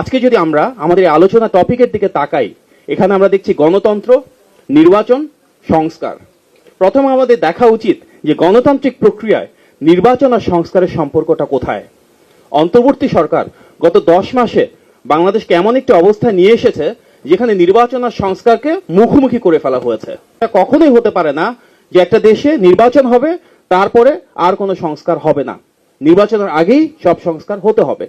আজকে যদি আমরা আমাদের আলোচনা টপিকের দিকে তাকাই, এখানে আমরা দেখছি গণতন্ত্র, নির্বাচন, সংস্কার। প্রথম আমাদের দেখা উচিত যে গণতান্ত্রিক প্রক্রিয়ায় নির্বাচন আর সংস্কারের সম্পর্কটা কোথায়। অন্তর্বর্তী সরকার গত দশ মাসে বাংলাদেশকে এমন একটি অবস্থায় নিয়ে এসেছে যেখানে নির্বাচন আর সংস্কারকে মুখোমুখি করে ফেলা হয়েছে। কখনোই হতে পারে না যে একটা দেশে নির্বাচন হবে, তারপরে আর কোনো সংস্কার হবে না। নির্বাচনের আগেই সব সংস্কার হতে হবে।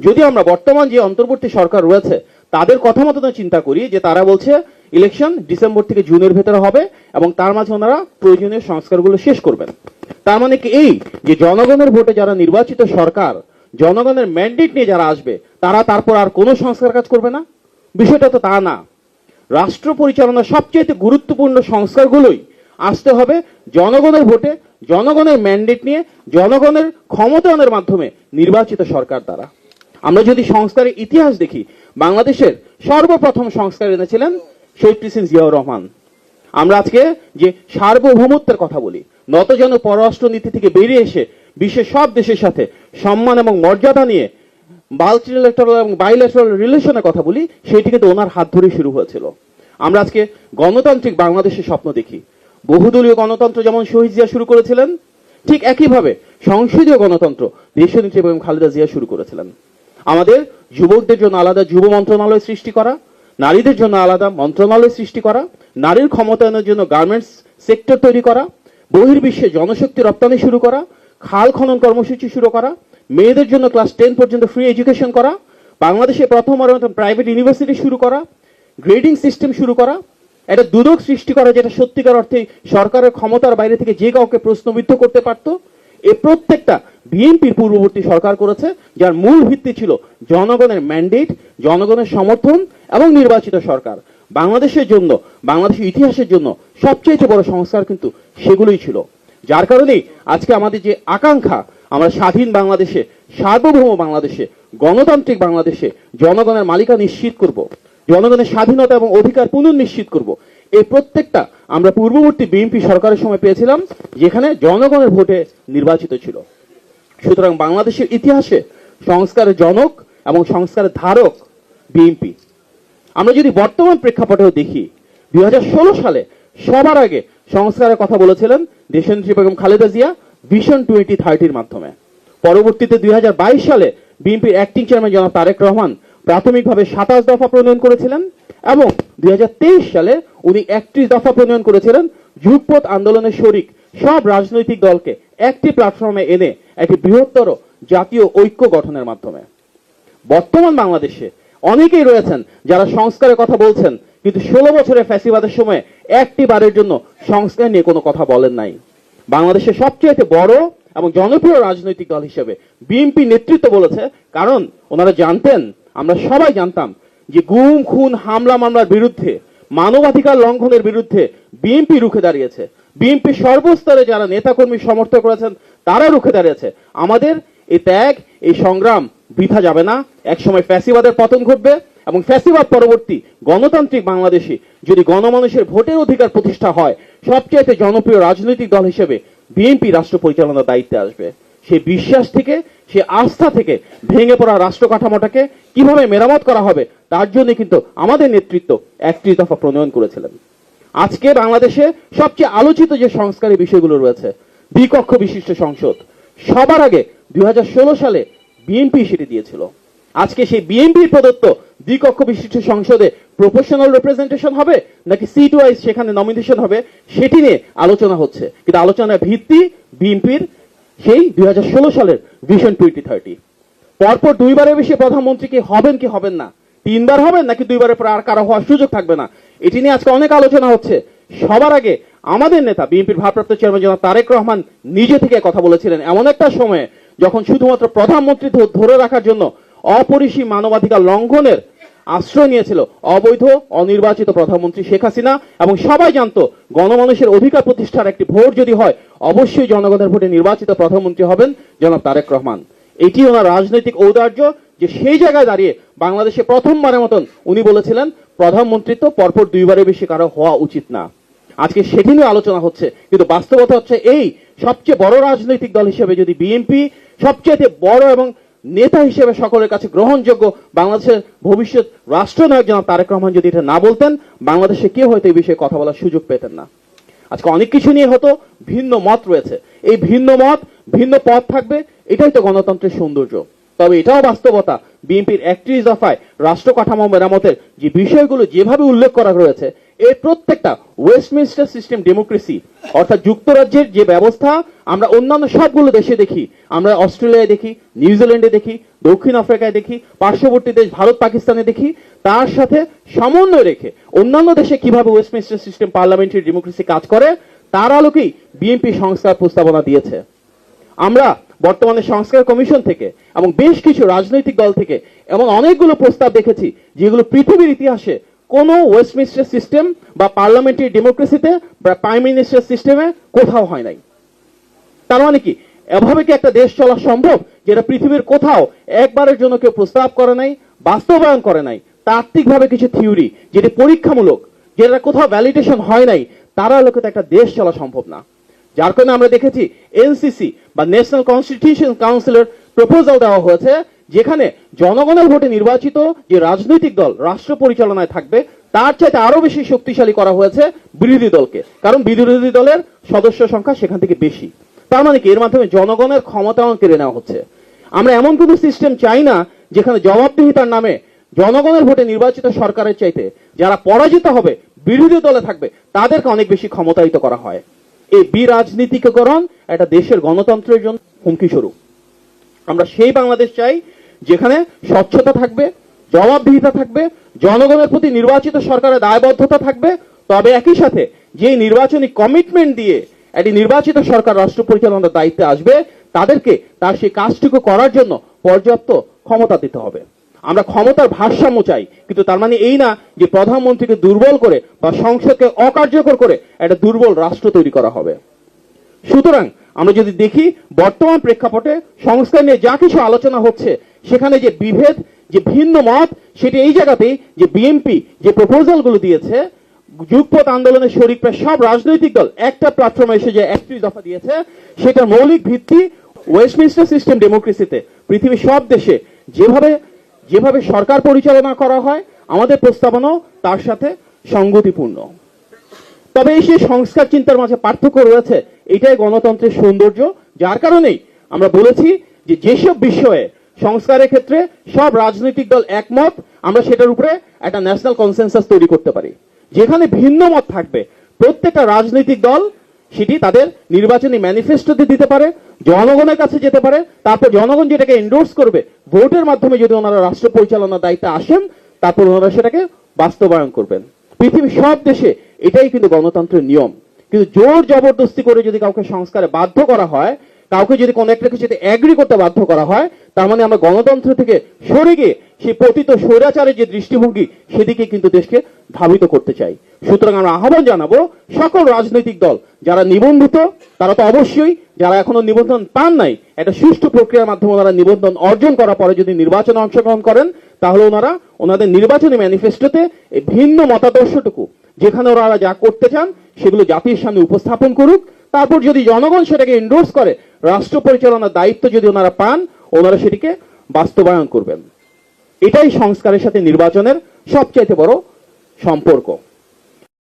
যদি আমরা বর্তমান যে অন্তর্বর্তী সরকার রয়েছে, তাদের কথা মতো চিন্তা করি যে তারা বলছে ইলেকশন ডিসেম্বর থেকে জুনের ভেতরে হবে এবং তার মাঝে ওনারা প্রয়োজনীয় সংস্কারগুলো শেষ করবেন। তার মানে কি এই যে জনগণের ভোটে যারা নির্বাচিত সরকার, জনগণের ম্যান্ডেট নিয়ে যারা আসবে, তারা তারপর আর কোনো সংস্কার কাজ করবে না? বিষয়টা তো তা না। রাষ্ট্র পরিচালনার সবচেয়ে গুরুত্বপূর্ণ সংস্কারগুলোই আসতে হবে জনগণের ভোটে, জনগণের ম্যান্ডেট নিয়ে, জনগণের ক্ষমতায়নের মাধ্যমে নির্বাচিত সরকার দ্বারা। আমরা যদি সংস্কারের ইতিহাস দেখি, বাংলাদেশের সর্বপ্রথম সংস্কার এনেছিলেন শহীদ প্রেসিডেন্ট জিয়াউর রহমান। আমরা আজকে যে সার্বভৌমত্বের কথা বলি নতজন পররাষ্ট্র নীতি থেকে বেরিয়ে এসে বিশ্বের সব দেশের সাথে সম্মান এবং মর্যাদা নিয়ে মাল্টিলেটারাল এবং বাইলেটারাল রিলেশনের কথা বলি, সেটি কিন্তু ওনার হাত ধরে শুরু হয়েছিল। আমরা আজকে গণতান্ত্রিক বাংলাদেশের স্বপ্ন দেখি। বহুদলীয় গণতন্ত্র যেমন শহীদ জিয়া শুরু করেছিলেন, ঠিক একইভাবে সংসদীয় গণতন্ত্র দেশনেত্রী এবং খালেদা জিয়া শুরু করেছিলেন। আমাদের যুবকদের জন্য আলাদা যুব মন্ত্রণালয় সৃষ্টি করা, নারীদের জন্য আলাদা মন্ত্রণালয় সৃষ্টি করা, নারীর ক্ষমতায়নের জন্য গার্মেন্টস সেক্টর তৈরি করা, বহির্বিশ্বে জনশক্তি রপ্তানি শুরু করা, খাল খনন কর্মসূচি শুরু করা, মেয়েদের জন্য ক্লাস টেন পর্যন্ত ফ্রি এডুকেশন করা, বাংলাদেশে প্রথমবারের মতো প্রাইভেট ইউনিভার্সিটি শুরু করা, গ্রেডিং সিস্টেম শুরু করা, একটা দুদক সৃষ্টি করা যেটা সত্যিকার অর্থে সরকারের ক্ষমতার বাইরে থেকে যে কাউকে প্রশ্নবিদ্ধ করতে পারত এই প্রত্যেকটা বিএনপির পূর্ববর্তী সরকার করেছে, যার মূল ভিত্তি ছিল জনগণের ম্যান্ডেট জনগণের সমর্থন এবং নির্বাচিত সরকার। বাংলাদেশের জন্য, বাংলাদেশের ইতিহাসের জন্য সবচেয়ে বড় সংস্কার কিন্তু সেগুলোই ছিল। যার কারণেই আজকে আমাদের যে আকাঙ্ক্ষা, আমরা স্বাধীন বাংলাদেশে, সার্বভৌম বাংলাদেশে, গণতান্ত্রিক বাংলাদেশে জনগণের মালিকা নিশ্চিত করব। জনগণের স্বাধীনতা এবং অধিকার পুনর্নিশ্চিত করব। এই প্রত্যেকটা আমরা পূর্ববর্তী বিএনপি সরকারের সময় পেয়েছিলাম, যেখানে জনগণের ভোটে নির্বাচিত ছিল। সুতরাং বাংলাদেশের ইতিহাসে সংস্কারের জনক এবং সংস্কারের ধারক বিএনপি। আমরা যদি বর্তমান প্রেক্ষাপটেও দেখি, দুই হাজার ষোলো সালে সবার আগে সংস্কারের কথা বলেছিলেন দেশনেত্রী বেগম খালেদা জিয়া ভিশন টোয়েন্টি থার্টির মাধ্যমে। পরবর্তীতে দুই হাজার বাইশ সালে বিএনপির অ্যাক্টিং চেয়ারম্যান জনাব তারেক রহমান প্রাথমিকভাবে সাতাশ দফা প্রণয়ন করেছিলেন এবং দুই হাজার তেইশ সালে উনি একত্রিশ দফা প্রণয়ন করেছিলেন যুগপথ আন্দোলনের শরিক সব রাজনৈতিক দলকে একটি প্ল্যাটফর্মে এনে একটি বৃহত্তর জাতীয় ঐক্য গঠনের মাধ্যমে। বর্তমান বাংলাদেশে অনেকেই রয়েছেন যারা সংস্কারের কথা বলছেন, কিন্তু ষোলো বছরের ফ্যাসিবাদের সময় একটি বারের জন্য সংস্কার নিয়ে কোনো কথা বলেন নাই। বাংলাদেশের সবচেয়ে বড় এবং জনপ্রিয় রাজনৈতিক দল হিসেবে বিএনপি নেতৃত্ব বলেছে, কারণ ওনারা জানতেন, আমরা সবাই জানতাম যে গুম, খুন, হামলা, মামলার বিরুদ্ধে মানবাধিকার লঙ্ঘনের বিরুদ্ধে বিএনপি রুখে দাঁড়িয়েছে। বিএনপি সর্বস্তরে যারা নেতাকর্মী সমর্থন করেছেন, তারা রুখে দাঁড়িয়েছে। আমাদের এই ত্যাগ, এই সংগ্রাম বৃথা যাবে না। একসময় ফ্যাসিবাদের পতন ঘটবে এবং ফ্যাসিবাদ পরবর্তী গণতান্ত্রিক বাংলাদেশে যদি গণমানুষের ভোটের অধিকার প্রতিষ্ঠা হয় সবচেয়ে জনপ্রিয় রাজনৈতিক দল হিসেবে বিএনপি রাষ্ট্র পরিচালনার দায়িত্বে আসবে। সেই বিশ্বাস থেকে, সে আস্থা থেকে ভেঙে পড়া রাষ্ট্র কাঠামোটাকে কীভাবে মেরামত করা হবে তার জন্য কিন্তু আমাদের নেতৃত্ব একত্রিশ দফা প্রণয়ন করেছিলেন। আজকে বাংলাদেশে সবচেয়ে আলোচিত যে সংস্কারের বিষয়গুলো রয়েছে দ্বিকক্ষ বিশিষ্ট সংসদ, সবার আগে দুই হাজার ষোলো সালে বিএনপি সেটি দিয়েছিল। আজকে সেই বিএনপির প্রদত্ত দ্বিকক্ষ বিশিষ্ট সংসদে প্রফেশনাল রিপ্রেজেন্টেশন হবে নাকি সিট ওয়াইজ সেখানে নমিনেশন হবে, সেটি নিয়ে আলোচনা হচ্ছে। কিন্তু আলোচনার ভিত্তি বিএনপির সেই দুই হাজার ষোলো সালের ভিশন টোয়েন্টি থার্টি পরপর দুইবারের বেশি প্রধানমন্ত্রী কি হবেন কি হবেন না তিনবার হবেন নাকি দুইবারের পর আর কারও হওয়ার সুযোগ থাকবে না? এটি নিয়ে আজকে অনেক আলোচনা হচ্ছে। সবার আগে আমাদের নেতা, বিএনপির ভারপ্রাপ্ত চেয়ারম্যান জনাব তারেক রহমান নিজে থেকে কথা বলেছিলেন এমন একটা সময়ে যখন শুধুমাত্র প্রধানমন্ত্রী ধরে রাখার জন্য অপরিসীম মানবাধিকার লঙ্ঘনের আশ্রয় নিয়েছিল অবৈধ, অনির্বাচিত প্রধানমন্ত্রী শেখ হাসিনা এবং সবাই জানতো গণমানুষের অধিকার প্রতিষ্ঠার একটি ভোট যদি হয়, অবশ্যই জনগণের ভোটে নির্বাচিত প্রধানমন্ত্রী হবেন জনাব তারেক রহমান। এটি ওনার রাজনৈতিক ঔদার্য যে সেই জায়গায় দাঁড়িয়ে বাংলাদেশে প্রথমবারের মতন উনি বলেছিলেন, প্রধানমন্ত্রিত্ব পরপর দুইবারের বেশি কারও হওয়া উচিত না। আজকে সেটি নিয়ে আলোচনা হচ্ছে, কিন্তু বাস্তবতা হচ্ছে এই, সবচেয়ে বড় রাজনৈতিক দল হিসেবে যদি বিএনপি সবচেয়ে বড় এবং নেতা হিসেবে সকলের কাছে গ্রহণযোগ্য বাংলাদেশের ভবিষ্যৎ রাষ্ট্রনায়ক জনাব তারেক রহমান যদি এটা না বলতেন, বাংলাদেশে কেউ হয়তো এই বিষয়ে কথা বলার সুযোগ পেতেন না। আজকে অনেক কিছু নিয়ে হতো ভিন্ন মত রয়েছে। এই ভিন্ন মত, ভিন্ন পথ থাকবে, এটাই তো গণতন্ত্রের সৌন্দর্য। তবে এটাও বাস্তবতা। বিএনপির একত্রিশ দফায় রাষ্ট্র কাঠামো মেরামতের যে বিষয়গুলো যেভাবে উল্লেখ করা রয়েছে, এর প্রত্যেকটা ওয়েস্টমিনস্টার সিস্টেম ডেমোক্রেসি অর্থাৎ যুক্তরাজ্যের যে ব্যবস্থা, আমরা অন্যান্য সবগুলো দেশে দেখি। আমরা অস্ট্রেলিয়ায় দেখি নিউজিল্যান্ডে দেখি, দক্ষিণ আফ্রিকায় দেখি, পার্শ্ববর্তী দেশ ভারত, পাকিস্তানে দেখি। তার সাথে সমন্বয় রেখে অন্যান্য দেশে কীভাবে ওয়েস্টমিনস্টার সিস্টেম পার্লামেন্টারি ডেমোক্রেসি কাজ করে, তার আলোকেই বিএনপি সংস্কার প্রস্তাবনা দিয়েছে। আমরা বর্তমানে সংস্কার কমিশন থেকে এবং বেশ কিছু রাজনৈতিক দল থেকে এমন অনেকগুলো প্রস্তাব দেখেছি যেগুলো পৃথিবীর ইতিহাসে কোনো ওয়েস্টমিনিস্টার সিস্টেম বা পার্লামেন্টারি ডেমোক্রেসিতে বা প্রাইম মিনিস্টার সিস্টেমে কোথাও হয় নাই। তার মানে কি? এভাবে কি একটা দেশ চলা সম্ভব যেটা পৃথিবীর কোথাও একবারের জন্য কেউ প্রস্তাব করে নাই, বাস্তবায়ন করে নাই? তাত্ত্বিকভাবে কিছু থিওরি যেটি পরীক্ষামূলক যেটা কোথাও ভ্যালিডেশন হয় নাই, তারা লোকে একটা দেশ চলা সম্ভব না। যার কারণে আমরা দেখেছি এনসিসি বা ন্যাশনাল কনস্টিটিউশন কাউন্সিলের প্রপোজাল দেওয়া হয়েছে, যেখানে জনগণের ভোটে নির্বাচিত যে রাজনৈতিক দল, রাষ্ট্র পরিচালনায় থাকবে, তার চাইতে আরও বেশি শক্তিশালী করা হয়েছে বিরোধী দলকে। কারণ বিরোধী দলের সদস্য সংখ্যা সেখান থেকে বেশি। তার মানে কি? এর মাধ্যমে জনগণের ক্ষমতায়ন কেড়ে নেওয়া হচ্ছে। আমরা এমন কোনো সিস্টেম চাই না, যেখানে জবাবদিহিতার নামে জনগণের ভোটে নির্বাচিত সরকারের চাইতে যারা পরাজিত হবে, বিরোধী দলে থাকবে, তাদেরকে অনেক বেশি ক্ষমতায়িত করা হয়। এই বিরাজনীতিকরণ একটা দেশের গণতন্ত্রের জন্য হুমকি স্বরূপ। আমরা সেই বাংলাদেশ চাই যেখানে স্বচ্ছতা থাকবে, জবাবদিহিতা থাকবে, জনগণের প্রতি নির্বাচিত সরকারের দায়বদ্ধতা থাকবে। তবে একই সাথে যে নির্বাচনী কমিটমেন্ট দিয়ে একটি নির্বাচিত সরকার রাষ্ট্র পরিচালনার দায়িত্বে আসবে, তাদেরকে তার সেই কাজটুকু করার জন্য পর্যাপ্ত ক্ষমতা দিতে হবে। আমরা ক্ষমতার ভারসাম্য চাই। কিন্তু তার মানে এই না যে প্রধানমন্ত্রীকে দুর্বল করে বা সংসদকে অকার্যকর করে একটা দুর্বল রাষ্ট্র তৈরি করা হবে। সুতরাং আমরা যদি দেখি, বর্তমান প্রেক্ষাপটে সংস্কার নিয়ে যা কিছু আলোচনা হচ্ছে, সেখানে যে বিভেদ, যে ভিন্ন মত, সেটি এই জায়গাতেই যে বিএনপি যে প্রপোজালগুলো দিয়েছে যুগপথ আন্দোলনের শরিক প্রায় সব রাজনৈতিক দল একটা প্ল্যাটফর্মে এসে যে একত্রিশ দফা দিয়েছে, সেটার মৌলিক ভিত্তি ওয়েস্টমিনস্টার সিস্টেম ডেমোক্রেসিতে পৃথিবীর সব দেশে যেভাবে যেভাবে সরকার পরিচালনা করা হয়, আমাদের প্রস্তাবনাও তার সাথে সঙ্গতিপূর্ণ। তবে এই সংস্কার চিন্তার মাঝে পার্থক্য রয়েছে, এটাই গণতন্ত্রের সৌন্দর্য, যার কারণেই আমরা বলেছি যে যেসব বিষয়ে সংস্কারের ক্ষেত্রে সব রাজনৈতিক দল একমত, আমরা সেটার উপরে একটা ন্যাশনাল কনসেনসাস তৈরি করতে পারি। যেখানে ভিন্ন মত থাকবে, প্রত্যেকটা রাজনৈতিক দল সেটি তাদের নির্বাচনী ম্যানিফেস্টোতে দিতে পারে, জনগণের কাছে যেতে পারে, তারপর জনগণ যেটাকে এন্ডোর্স করবে, ভোটের মাধ্যমে যদি ওনারা রাষ্ট্র পরিচালনার দায়িত্বে আসেন, তারপর ওনারা সেটাকে বাস্তবায়ন করবেন। পৃথিবীর সব দেশে এটাই কিন্তু গণতন্ত্রের নিয়ম। কিন্তু জোর জবরদস্তি করে যদি কাউকে সংস্কারে বাধ্য করা হয়, কাউকে যদি কোনো একটা কিছুতে অ্যাগ্রি করতে বাধ্য করা হয়, তার মানে আমরা গণতন্ত্র থেকে সরে গিয়ে সেই পতিত স্বৈরাচারের যে দৃষ্টিভঙ্গি, সেদিকে কিন্তু দেশকে ধাবিত করতে চাই। সুতরাং আমরা আহ্বান জানাব সকল রাজনৈতিক দল, যারা নিবন্ধিত, তারা তো অবশ্যই, যারা এখনও নিবন্ধন পান নাই, একটা সুষ্ঠু প্রক্রিয়ার মাধ্যমে ওনারা নিবন্ধন অর্জন করার পরে যদি নির্বাচনে অংশগ্রহণ করেন, তাহলে ওনারা ওনাদের নির্বাচনী ম্যানিফেস্টোতে এই ভিন্ন মতাদর্শটুকু, যেখানে ওরা যা করতে চান, সেগুলো জাতির সামনে উপস্থাপন করুক। তারপর যদি জনগণ সেটাকে এন্ডোর্স করে, রাষ্ট্র পরিচালনার দায়িত্ব যদি ওনারা পান, ওনারা সেটিকে বাস্তবায়ন করবেন। এটাই সংস্কারের সাথে নির্বাচনের সবচাইতে বড় সম্পর্ক।